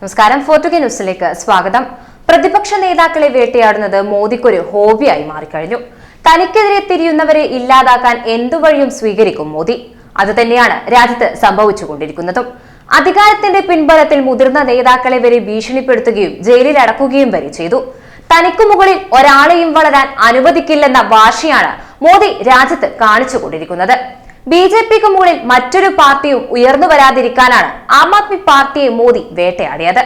നമസ്കാരം. ഫോർട്ടുഗെ ന്യൂസിലേക്ക് സ്വാഗതം. പ്രതിപക്ഷ നേതാക്കളെ വേട്ടയാടുന്നത് മോദിക്കൊരു ഹോബിയായി മാറിക്കഴിഞ്ഞു. തനിക്കെതിരെ തിരിയുന്നവരെ ഇല്ലാതാക്കാൻ എന്തു വഴിയും സ്വീകരിക്കും മോദി. അത് തന്നെയാണ് രാജ്യത്ത് സംഭവിച്ചുകൊണ്ടിരിക്കുന്നതും. അധികാരത്തിന്റെ പിൻബലത്തിൽ മുതിർന്ന നേതാക്കളെ വരെ ഭീഷണിപ്പെടുത്തുകയും ജയിലിൽ അടക്കുകയും വരെ ചെയ്തു. തനിക്കു മുകളിൽ ഒരാളെയും വളരാൻ അനുവദിക്കില്ലെന്ന വാശിയാണ് മോദി രാജ്യത്ത് കാണിച്ചുകൊണ്ടിരിക്കുന്നത്. ബി ജെ പിക്ക് മുകളിൽ മറ്റൊരു പാർട്ടിയും ഉയർന്നു വരാതിരിക്കാനാണ് ആം ആദ്മി പാർട്ടിയെ മോദി വേട്ടയാടിയത്.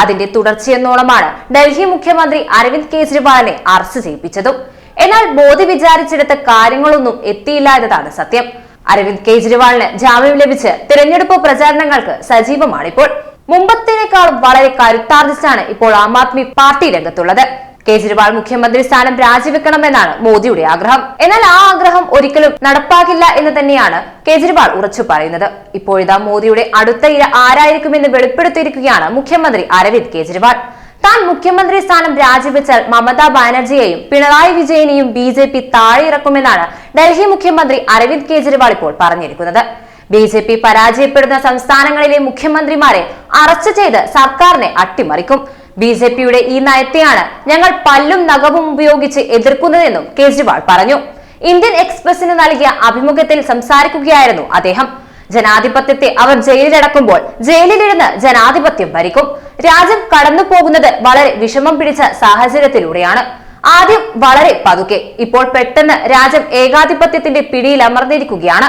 അതിന്റെ തുടർച്ചയെന്നോണമാണ് ഡൽഹി മുഖ്യമന്ത്രി അരവിന്ദ് കെജ്രിവാളിനെ അറസ്റ്റ് ചെയ്യിപ്പിച്ചതും. എന്നാൽ മോദി വിചാരിച്ചെടുത്ത കാര്യങ്ങളൊന്നും എത്തിയില്ല എന്നതാണ് സത്യം. അരവിന്ദ് കെജ്രിവാളിന് ജാമ്യം ലഭിച്ച് തിരഞ്ഞെടുപ്പ് പ്രചാരണങ്ങൾക്ക് സജീവമാണിപ്പോൾ. മുമ്പത്തേക്കാളും വളരെ കരുത്താർജിച്ചാണ് ഇപ്പോൾ ആം ആദ്മി പാർട്ടി രംഗത്തുള്ളത്. കേജ്രിവാൾ മുഖ്യമന്ത്രി സ്ഥാനം രാജിവെക്കണമെന്നാണ് മോദിയുടെ ആഗ്രഹം. എന്നാൽ ആ ആഗ്രഹം ഒരിക്കലും നടപ്പാകില്ല എന്ന് തന്നെയാണ് കേജ്രിവാൾ ഉറച്ചു പറയുന്നത്. ഇപ്പോഴിതാ മോദിയുടെ അടുത്ത ഇര ആരായിരിക്കുമെന്ന് വെളിപ്പെടുത്തിയിരിക്കുകയാണ് മുഖ്യമന്ത്രി അരവിന്ദ് കേജ്രിവാൾ. താൻ മുഖ്യമന്ത്രി സ്ഥാനം രാജിവെച്ചാൽ മമതാ ബാനർജിയെയും പിണറായി വിജയനെയും ബി ജെ പി താഴെയിറക്കുമെന്നാണ് ഡൽഹി മുഖ്യമന്ത്രി അരവിന്ദ് കേജ്രിവാൾ ഇപ്പോൾ പറഞ്ഞിരിക്കുന്നത്. ബി ജെ പി പരാജയപ്പെടുന്ന സംസ്ഥാനങ്ങളിലെ മുഖ്യമന്ത്രിമാരെ അറസ്റ്റ് ചെയ്ത് സർക്കാരിനെ അട്ടിമറിക്കും. ബി ജെ പിയുടെ ഈ നയത്തെയാണ് ഞങ്ങൾ പല്ലും നഖവും ഉപയോഗിച്ച് എതിർക്കുന്നതെന്നും കേജ്രിവാൾ പറഞ്ഞു. ഇന്ത്യൻ എക്സ്പ്രസിന് നൽകിയ അഭിമുഖത്തിൽ സംസാരിക്കുകയായിരുന്നു അദ്ദേഹം. ജനാധിപത്യത്തെ അവർ ജയിലിലടക്കുമ്പോൾ ജയിലിലിരുന്ന് ജനാധിപത്യം ഭരിക്കും. രാജ്യം കടന്നു പോകുന്നത് വളരെ വിഷമം പിടിച്ച സാഹചര്യത്തിലൂടെയാണ്. ആദ്യം വളരെ പതുക്കെ. ഇപ്പോൾ പെട്ടെന്ന് രാജ്യം ഏകാധിപത്യത്തിന്റെ പിടിയിൽ അമർന്നിരിക്കുകയാണ്.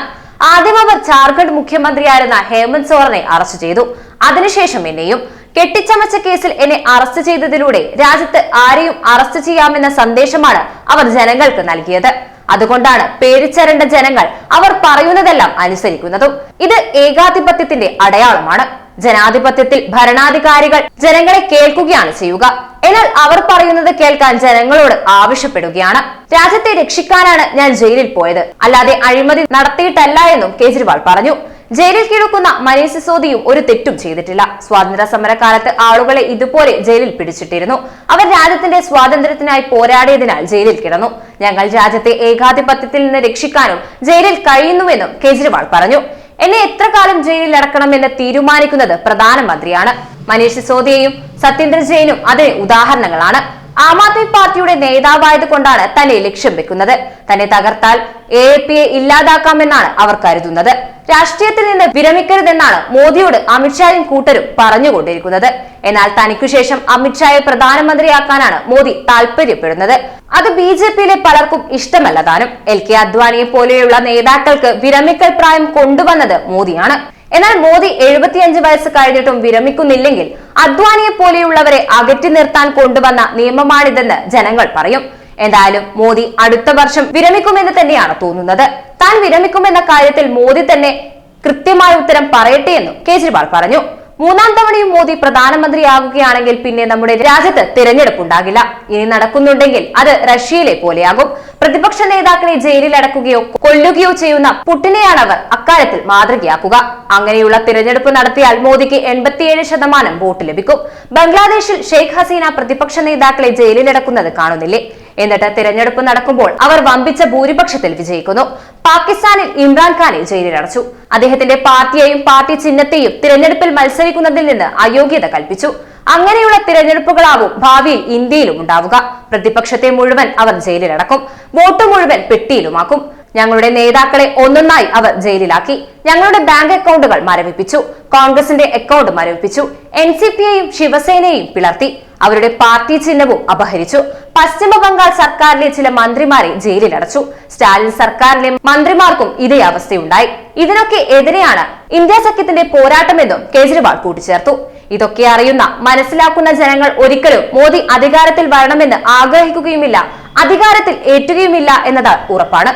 ആദ്യം അവർ ജാർഖണ്ഡ് മുഖ്യമന്ത്രിയായിരുന്ന ഹേമന്ത് സോറനെ അറസ്റ്റ് ചെയ്തു. അതിനുശേഷം എന്നെയും. കെട്ടിച്ചമച്ച കേസിൽ എന്നെ അറസ്റ്റ് ചെയ്തതിലൂടെ രാജ്യത്ത് ആരെയും അറസ്റ്റ് ചെയ്യാമെന്ന സന്ദേശമാണ് അവർ ജനങ്ങൾക്ക് നൽകിയത്. അതുകൊണ്ടാണ് പേരിച്ചരേണ്ട ജനങ്ങൾ അവർ പറയുന്നതെല്ലാം അനുസരിക്കുന്നതും. ഇത് ഏകാധിപത്യത്തിന്റെ അടയാളമാണ്. ജനാധിപത്യത്തിൽ ഭരണാധികാരികൾ ജനങ്ങളെ കേൾക്കുകയാണ് ചെയ്യുക. എന്നാൽ അവർ പറയുന്നത് കേൾക്കാൻ ജനങ്ങളോട് ആവശ്യപ്പെടുകയാണ്. രാജ്യത്തെ രക്ഷിക്കാനാണ് ഞാൻ ജയിലിൽ പോയത്. അല്ലാതെ അഴിമതി നടത്തിയിട്ടല്ല എന്നും കേജ്രിവാൾ പറഞ്ഞു. ജയിലിൽ കിടക്കുന്ന മനീഷ് സിസോദിയും ഒരു തെറ്റും ചെയ്തിട്ടില്ല. സ്വാതന്ത്ര്യ സമരകാലത്ത് ആളുകളെ ഇതുപോലെ ജയിലിൽ പിടിച്ചിട്ടിരുന്നു. അവർ രാജ്യത്തിന്റെ സ്വാതന്ത്ര്യത്തിനായി പോരാടിയതിനാൽ ജയിലിൽ കിടന്നു. ഞങ്ങൾ രാജ്യത്തെ ഏകാധിപത്യത്തിൽ നിന്ന് രക്ഷിക്കാനും ജയിലിൽ കഴിയുന്നുവെന്നും കേജ്രിവാൾ പറഞ്ഞു. എന്നെ എത്ര കാലം ജയിലിൽ അടക്കണമെന്ന് തീരുമാനിക്കുന്നത് പ്രധാനമന്ത്രിയാണ്. മനീഷ് സിസോദിയയും സത്യേന്ദ്ര ജെയിനും അതിന് ഉദാഹരണങ്ങളാണ്. ആം ആദ്മി പാർട്ടിയുടെ നേതാവായത് കൊണ്ടാണ് തന്നെ ലക്ഷ്യം വെക്കുന്നത്. തന്നെ തകർത്താൽ എ പിയെ ഇല്ലാതാക്കാമെന്നാണ് അവർ കരുതുന്നത്. രാഷ്ട്രീയത്തിൽ നിന്ന് വിരമിക്കരുതെന്നാണ് മോദിയോട് അമിത്ഷായും കൂട്ടരും പറഞ്ഞുകൊണ്ടിരിക്കുന്നത്. എന്നാൽ തനിക്കു ശേഷം അമിത്ഷായെ പ്രധാനമന്ത്രിയാക്കാനാണ് മോദി താല്പര്യപ്പെടുന്നത് അത് ബി ജെ പിയിലെ പലർക്കും ഇഷ്ടമല്ല താനും. എൽ കെ അദ്വാനിയെ പോലെയുള്ള നേതാക്കൾക്ക് വിരമിക്കൽ പ്രായം കൊണ്ടുവന്നത് മോദിയാണ്. എന്നാൽ മോദി എഴുപത്തിയഞ്ച് വയസ്സ് കഴിഞ്ഞിട്ടും വിരമിക്കുന്നില്ലെങ്കിൽ അദ്വാനിയെ പോലെയുള്ളവരെ അകറ്റി നിർത്താൻ കൊണ്ടുവന്ന നിയമമാണിതെന്ന് ജനങ്ങൾ പറയും. എന്തായാലും മോദി അടുത്ത വർഷം വിരമിക്കുമെന്ന് തന്നെയാണ് തോന്നുന്നത്. താൻ വിരമിക്കുമെന്ന കാര്യത്തിൽ മോദി തന്നെ കൃത്യമായ ഉത്തരം പറയട്ടെ എന്നും കേജ്രിവാൾ പറഞ്ഞു. മൂന്നാം തവണയും മോദി പ്രധാനമന്ത്രിയാകുകയാണെങ്കിൽ പിന്നെ നമ്മുടെ രാജ്യത്ത് തിരഞ്ഞെടുപ്പ് ഉണ്ടാകില്ല ഇനി നടക്കുന്നുണ്ടെങ്കിൽ അത് റഷ്യയിലെ പോലെയാകും. പ്രതിപക്ഷ നേതാക്കളെ ജയിലിൽ അടക്കുകയോ കൊല്ലുകയോ ചെയ്യുന്ന പുട്ടിനെയാണ് അവർ അക്കാര്യത്തിൽ മാതൃകയാക്കുക. അങ്ങനെയുള്ള തിരഞ്ഞെടുപ്പ് നടത്തിയാൽ മോദിക്ക് എൺപത്തിയേഴ് ശതമാനം വോട്ട് ലഭിക്കും. ബംഗ്ലാദേശിൽ ഷെയ്ഖ് ഹസീന പ്രതിപക്ഷ നേതാക്കളെ ജയിലിലടക്കുന്നത് കാണുന്നില്ലേ? എന്നിട്ട് തിരഞ്ഞെടുപ്പ് നടക്കുമ്പോൾ അവർ വമ്പിച്ച ഭൂരിപക്ഷത്തിൽ വിജയിക്കുന്നു. പാകിസ്ഥാനിൽ ഇമ്രാൻഖാനെ ജയിലിലടച്ചു അദ്ദേഹത്തിന്റെ പാർട്ടിയെയും പാർട്ടി ചിഹ്നത്തെയും തിരഞ്ഞെടുപ്പിൽ മത്സരിക്കുന്നതിൽ നിന്ന് അയോഗ്യത കൽപ്പിച്ചു. അങ്ങനെയുള്ള തിരഞ്ഞെടുപ്പുകളാവും ഭാവിയിൽ ഇന്ത്യയിലും ഉണ്ടാവുക. പ്രതിപക്ഷത്തെ മുഴുവൻ അവർ ജയിലിലടക്കും വോട്ട് മുഴുവൻ പെട്ടിയിലുമാക്കും. ഞങ്ങളുടെ നേതാക്കളെ ഒന്നൊന്നായി അവർ ജയിലിലാക്കി. ഞങ്ങളുടെ ബാങ്ക് അക്കൗണ്ടുകൾ മരവിപ്പിച്ചു. കോൺഗ്രസിന്റെ അക്കൗണ്ട് മരവിപ്പിച്ചു. എൻ സി പിയെയും ശിവസേനയെയും പിളർത്തി. അവരുടെ പാർട്ടി ചിഹ്നവും അപഹരിച്ചു. പശ്ചിമ ബംഗാൾ സർക്കാരിലെ ചില മന്ത്രിമാരെ ജയിലിലടച്ചു സ്റ്റാലിൻ സർക്കാരിലെ മന്ത്രിമാർക്കും ഇതേ അവസ്ഥയുണ്ടായി. ഇതിനൊക്കെ എതിരെയാണ് ഇന്ത്യ സഖ്യത്തിന്റെ പോരാട്ടമെന്നും കേജ്രിവാൾ കൂട്ടിച്ചേർത്തു. ഇതൊക്കെ അറിയുന്ന മനസ്സിലാക്കുന്ന ജനങ്ങൾ ഒരിക്കലും മോദി അധികാരത്തിൽ വരണമെന്ന് ആഗ്രഹിക്കുകയുമില്ല അധികാരത്തിൽ ഏറ്റുകയുമില്ല എന്നത് ഉറപ്പാണ്.